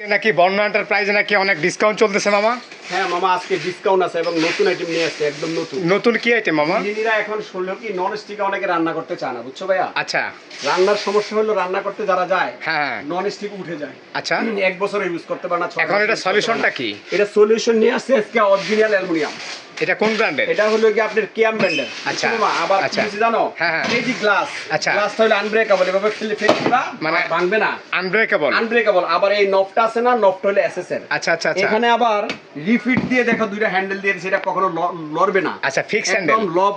নাকি বর্ণা এন্টারপ্রাইজে নাকি অনেক ডিসকাউন্ট চলতেছে মামা? হ্যাঁ মামা আজকে ডিসকাউন্ট আছে এবং নতুন আইটেম নিয়ে আসছে একদম নতুন। নতুন কি আইটেম মামা? দিদিরা এখন শুনলো কি নন স্টিকে অনেকে রান্না করতে চায় না বুঝছ ভাইয়া? আচ্ছা। রান্নার সমস্যা হলো রান্না করতে যারা যায় হ্যাঁ হ্যাঁ। নন স্টিক উঠে যায়। আচ্ছা। এক বছর ইউজ করতে পারে না এখন এটা সলিউশনটা কি? এটা সলিউশন নিয়ে আসছে আজকে অরিজিনাল অ্যালুমিনিয়াম। এটা কোন ব্র্যান্ডের এটা হলো কি আপনার কেয়াম ব্র্যান্ডের আচ্ছা। আবার আচ্ছা। জানো হ্যাঁ, হ্যাঁ। এই যে গ্লাস আচ্ছা। গ্লাসটা হলো আনব্রেকেবল এভাবে ফেলে ফেলে দিবা মানে- ভাঙবে না। আনব্রেকেবল আনব্রেকেবল আবার এই নফটা আছে না নফটা হলো এসএসএল আচ্ছা আচ্ছা আচ্ছা। এখানে আবার রিফিট দিয়ে দেখো দুইটা হ্যান্ডেল দিয়ে সেটা কখনো লড়বে না। আচ্ছা, fixed একদম লব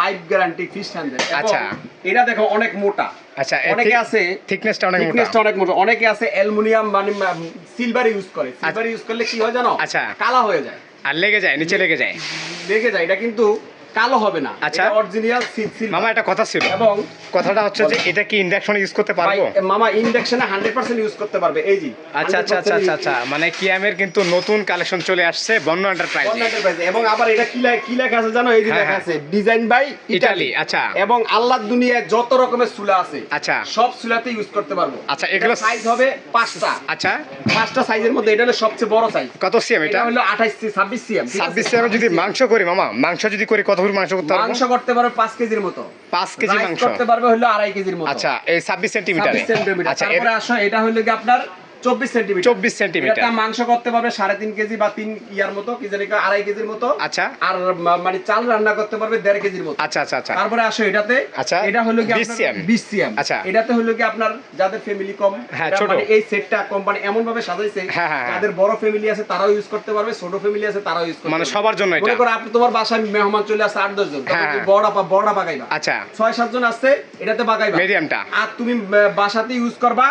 লাইফ গ্যারান্টি ফিক্সড হ্যান্ডেল আচ্ছা। এটা দেখো অনেক মোটা। আচ্ছা অনেকে আছে থিকনেসটা অনেক মোটা। thickness টা অনেক মোটা। অনেকে আছে অ্যালুমিনিয়াম মানে সিলভার ইউজ করে। সিলভার ইউজ করলে কি হয় জানো? আচ্ছা। কালা হয়ে যায়। আর লেগে যায় নিচে লেগে যায়। লেগে যায় এটা কিন্তু কালো হবে না। আচ্ছা। অরিজিনাল মামা একটা কথা ছিল। এবং কথাটা হচ্ছে যে এটা কি ইন্ডাকশন ইউজ করতে পারব? মামা ইন্ডাকশনে 100% ইউজ করতে পারবে। এই জি আচ্ছা আচ্ছা আচ্ছা আচ্ছা আচ্ছা। মানে কিয়ামের কিন্তু নতুন কালেকশন চলে আসছে বর্ণ এন্টারপ্রাইজ One enterprise এবং আবার এটা কি কি লেখা আছে জানো? এই যে হ্যাঁ, লেখা হ্যাঁ। আছে ডিজাইন বাই ইটালি আচ্ছা। এবং আল্লাহর দুনিয়ায় যত রকমের সুলা আছে আচ্ছা। সব সুলাতে ইউজ করতে পারব। আচ্ছা, এগুলো- সাইজ হবে পাঁচটা। আচ্ছা। পাঁচটা সাইজের মধ্যে এটা হলো সবচেয়ে বড় সাইজ কত সিএম এটা? এটা হলো 28 সি 26 সিএম ছাব্বিশ সিএম যদি মাংস করি মামা মাংস যদি করি কত ফুট মাংস করতে পারব? মাংস করতে পারবে 5 কেজির মতো। 5 কেজি মাংস। করতে পারবে হলো আড়াই কেজির মতো। আচ্ছা এই ছাব্বিশ সেন্টিমিটার 26 সেমি আচ্ছা তারপরে আসো এটা হলো কি আপনার 24 সেন্টিমিটার 24 সেন্টিমিটার। এটা মাংস করতে পারবে সাড়ে তিন কেজি বা তিন ইয়ার মতো কি জানি আড়াই কেজির মতো আচ্ছা। আর মানে চাল রান্না করতে পারবে দেড় কেজির মতো আচ্ছা আচ্ছা আচ্ছা তারপরে আসো এটাতে আচ্ছা, এটা হলো কি আপনার cm 20 সিএম আচ্ছা। এটাতে হলো কি আপনার যাদের ফ্যামিলি কম হ্যাঁ, ছোট। মানে এই সেটটা কোম্পানি এমন ভাবে সাজাইছে হ্যাঁ, হ্যাঁ। যাদের বড় ফ্যামিলি আছে তারাও ইউজ করতে পারবে ছোট ফ্যামিলি আছে তারাও ইউজ করতে মানে সবার জন্য এটা মনে করো আপনি তোমার বাসায় মেহমান চলে আসছে আট দশ জন আচ্ছা ছয় সাত জন আসছে এটাতে Mediumটা। আর তুমি বাসাতে ইউজ করবা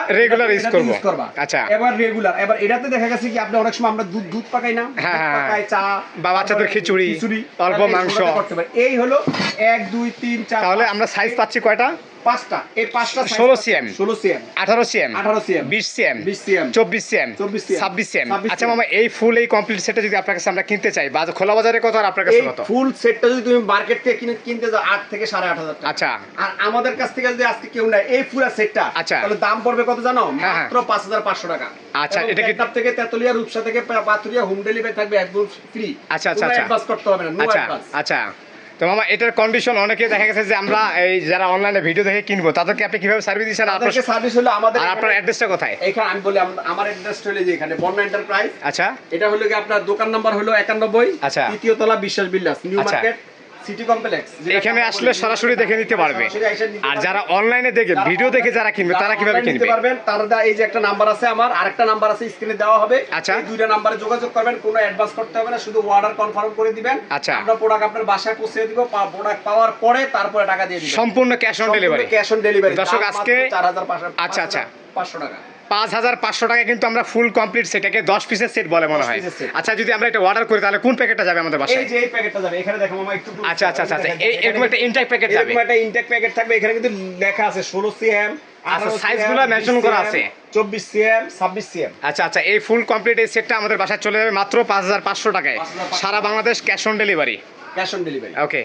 করব। use করবা আচ্ছা। এবার রেগুলার এবার এটাতে দেখা গেছে কি আপনি অনেক সময় আমরা দুধ দুধ পাকাই না। হ্যাঁ, হ্যাঁ, পাকাই চা বা বাচ্চাদের খিচুড়ি, অল্প মাংস। এই হলো এক দুই তিন চার তাহলে আমরা সাইজ পাচ্ছি কয়টা? পাঁচটা। এই পাঁচটা 16 cm ষোলো সিএম। আঠারো সিএম। 18 cm, বিশ সিএম। 20 cm, চব্বিশ সিএম। 24 ছাব্বিশ সিএম। আচ্ছা মামা এই ফুল এই কমপ্লিট সেটটা যদি আপনার কাছে আমরা কিনতে চাই বাজার খোলা বাজারে কত আর আপনার কাছে কত? ফুল সেটটা যদি তুমি মার্কেট থেকে কিনে কিনতে যাও আট থেকে সাড়ে আট হাজার আচ্ছা। আর আমাদের কাছ থেকে যদি আজকে কেউ নেয় এই পুরো সেটটা আচ্ছা। তাহলে দাম পড়বে কত জানো? হ্যাঁ, হ্যাঁ। মাত্র পাঁচ হাজার পাঁচশো টাকা। আচ্ছা, এটা কি- থেকে তেতুলিয়া রূপসা থেকে পাতুরিয়া হোম ডেলিভারি থাকবে একদম ফ্রি আচ্ছা, আচ্ছা, আচ্ছা। করতে হবে না আচ্ছা আচ্ছা। তো মামা এটার কন্ডিশন অনেকে দেখা গেছে যে আমরা এই যারা অনলাইনে ভিডিও দেখে কিনবো তাদেরকে আপনি কীভাবে সার্ভিস দিচ্ছেন? আপনার সার্ভিস হলো আমাদের আর আপনার অ্যাড্রেসটা কোথায়? এখানে আমি বলি আমার অ্যাড্রেস হলো যে এখানে বন্যা এন্টারপ্রাইজ আচ্ছা। এটা হলো কি আপনার দোকান নাম্বার হলো একানব্বই আচ্ছা। তৃতীয় তলা বিশ্বাস বিল্ডার্স নিউ আচ্ছা। মার্কেট সিটি কমপ্লেক্স এখানে আসলে সরাসরি দেখে নিতে পারবে। আর যারা অনলাইনে দেখে ভিডিও দেখে যারা কিনবে তারা কীভাবে কিনবে? পারবেন তারা এই যে একটা নাম্বার আছে আমার আরেকটা নাম্বার আছে স্ক্রিনে দেওয়া হবে। আচ্ছা। দুইটা নাম্বারে যোগাযোগ করবেন কোনো অ্যাডভান্স করতে হবে না শুধু অর্ডার কনফার্ম করে দিবেন। আচ্ছা। আমরা প্রোডাক্ট আপনার বাসায় পৌঁছে দিব প্রোডাক্ট পাওয়ার পরে তারপরে টাকা দিয়ে দিবেন। সম্পূর্ণ cash on delivery cash on delivery দর্শক, আজকে- চার হাজার আচ্ছা, আচ্ছা। পাঁচশো টাকা। পাঁচ হাজার পাঁচশো টাকা কিন্তু আমরা ফুল কমপ্লিট সেটাকে দশ পিসের সেট বলে মনে হয়। আচ্ছা যদি আমরা এটা অর্ডার করি তাহলে কোন প্যাকেটটা যাবে আমাদের এই বাসায়? যে এই প্যাকেটটা যাবে এখানে দেখো মামা একটু আচ্ছা আচ্ছা আচ্ছা আচ্ছা এই- এরকম একটা ইনটেক প্যাকেট যাবে এরকম একটা ইনটেক প্যাকেট থাকবে এখানে কিন্তু লেখা আছে ষোলো সিএম আচ্ছা, size গুলো করা আছে। চব্বিশ সিএম ছাব্বিশ সিএম আচ্ছা আচ্ছা এই ফুল কমপ্লিট এই সেটটা আমাদের বাসায় চলে যাবে মাত্র পাঁচ হাজার পাঁচশো টাকায়। সারা Bangladesh cash on delivery cash on delivery okay